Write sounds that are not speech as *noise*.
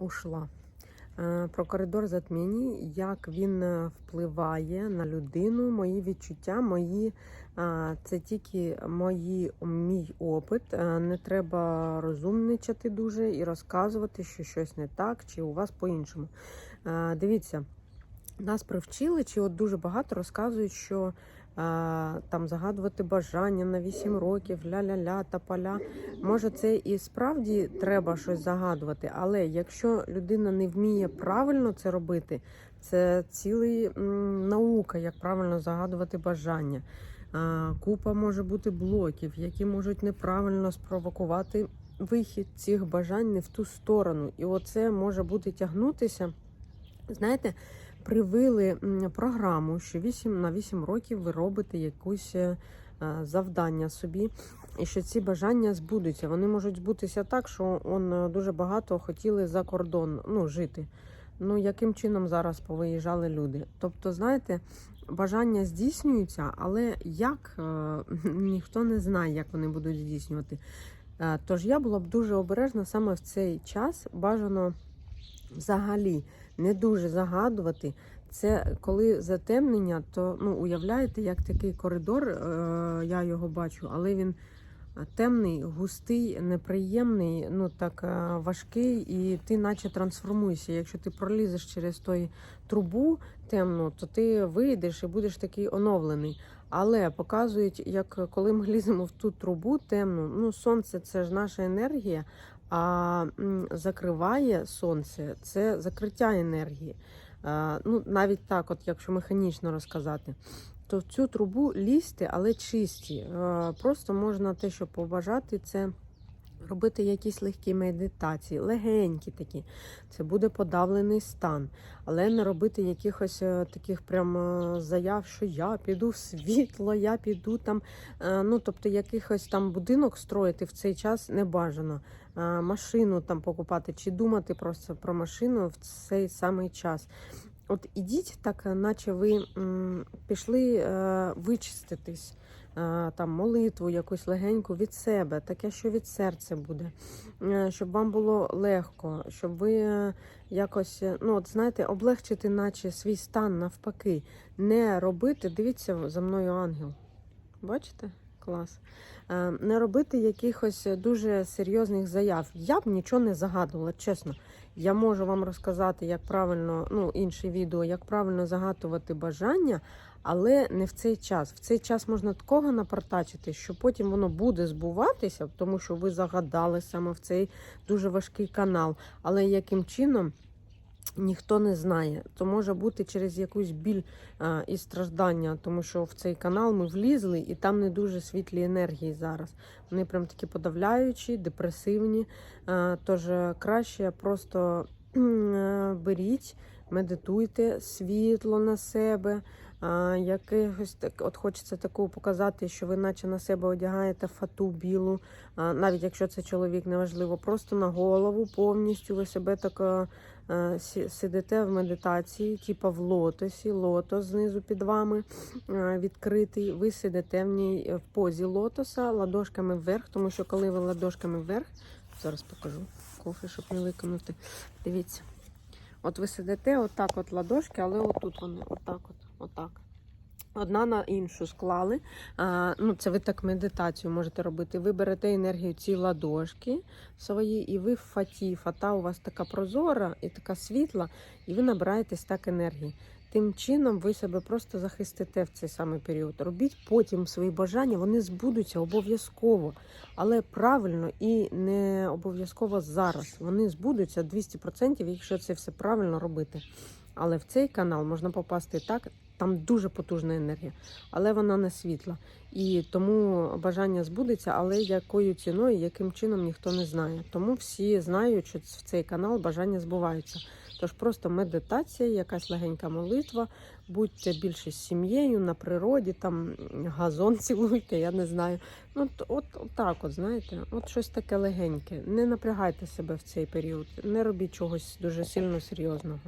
ушла. Е, Про коридор затмінь, як він е, впливає на людину, мої відчуття, мої це тільки мої мій опит. Е, Не треба розумничати дуже і розказувати, що щось не так, чи у вас по-іншому. Е, Дивіться, нас привчили, чи от дуже багато розказують, що а, там загадувати бажання на 8 років, ля-ля-ля та поля. Може, це і справді треба щось загадувати, але якщо людина не вміє правильно це робити, це ціла наука, як правильно загадувати бажання. А, Купа може бути блоків, які можуть неправильно спровокувати вихід цих бажань не в ту сторону. І оце може бути тягнутися. Знаєте, привили програму, що 8 на 8 років ви робите якусь е, завдання собі, і що ці бажання збудуться. Вони можуть збутися так, що он е, дуже багато хотіли за кордон ну, жити. Ну, яким чином зараз повиїжджали люди? Тобто, знаєте, бажання здійснюються, але як е, *laughs* ніхто не знає, як вони будуть здійснювати. Тож я була б дуже обережна саме в цей час. Бажано взагалі не дуже загадувати. Це коли затемнення, то ну уявляєте, як такий коридор, е, я його бачу, але він темний, густий, неприємний, ну так е, важкий, і ти наче трансформуєшся. Якщо ти пролізеш через той трубу темну, то ти вийдеш і будеш такий оновлений. Але показують, як коли ми ліземо в ту трубу темну, ну сонце це ж наша енергія, а закриває сонце це закриття енергії. Ну, навіть так, от якщо механічно розказати, то в цю трубу лізти, але чисті. Просто можна те, що побажати, це робити якісь легкі медитації, легенькі такі. Це буде подавлений стан. Але не робити якихось е, таких прям е, заяв, що я піду в світло, я піду там. Е, Ну, тобто, якихось там будинок строїти в цей час не бажано. Машину там покупати чи думати просто про машину в цей самий час. От ідіть так, наче ви пішли вичиститись, там молитву якусь легеньку від себе, таке, що від серця буде, е, щоб вам було легко, щоб ви е, якось, е, ну от знаєте, облегчити, наче свій стан навпаки, не робити. Дивіться за мною ангел. Бачите? Клас. Е, Не робити якихось дуже серйозних заяв. Я б нічого не загадувала, чесно. Я можу вам розказати, як правильно, ну, інше відео, як правильно загадувати бажання, але не в цей час. В цей час можна такого напартачити, що потім воно буде збуватися, тому що ви загадали саме в цей дуже важкий канал. Але яким чином? Ніхто не знає, то може бути через якусь біль а, і страждання, тому що в цей канал ми влізли, і там не дуже світлі енергії зараз. Вони прям такі подавляючі, депресивні. А, тож е, краще просто е, беріть, медитуйте світло на себе. Якихось так, от хочеться такого показати, що ви наче на себе одягаєте фату білу, навіть якщо це чоловік, неважливо, просто на голову повністю ви себе так сидите в медитації, типа в лотосі, лотос знизу під вами відкритий. Ви сидите в ній е, в позі лотоса, ладошками вверх, тому що коли ви ладошками вверх, зараз покажу кофе, щоб не виконати. Дивіться. От ви сидите, отак от ладошки, але отут вони, отак от, отак. Одна на іншу склали. А, ну, це ви так медитацію можете робити. Ви берете енергію ці ладошки свої, і ви в фаті. Фата у вас така прозора і така світла, і ви набираєтесь так енергії. Тим чином ви себе просто захистите в цей самий період. Робіть потім свої бажання, вони збудуться обов'язково, але правильно і не обов'язково зараз. Вони збудуться 200%, якщо це все правильно робити. Але в цей канал можна попасти так, там дуже потужна енергія, але вона не світла. І тому бажання збудеться, але якою ціною, яким чином ніхто не знає. Тому всі знають, що в цей канал бажання збуваються. Тож просто медитація, якась легенька молитва, будьте більше з сім'єю на природі, там газон *laughs* цілуйте, я не знаю. Ну от, от, от так, от знаєте, от щось таке легеньке. Не напрягайте себе в цей період, не робіть чогось дуже сильно серйозного.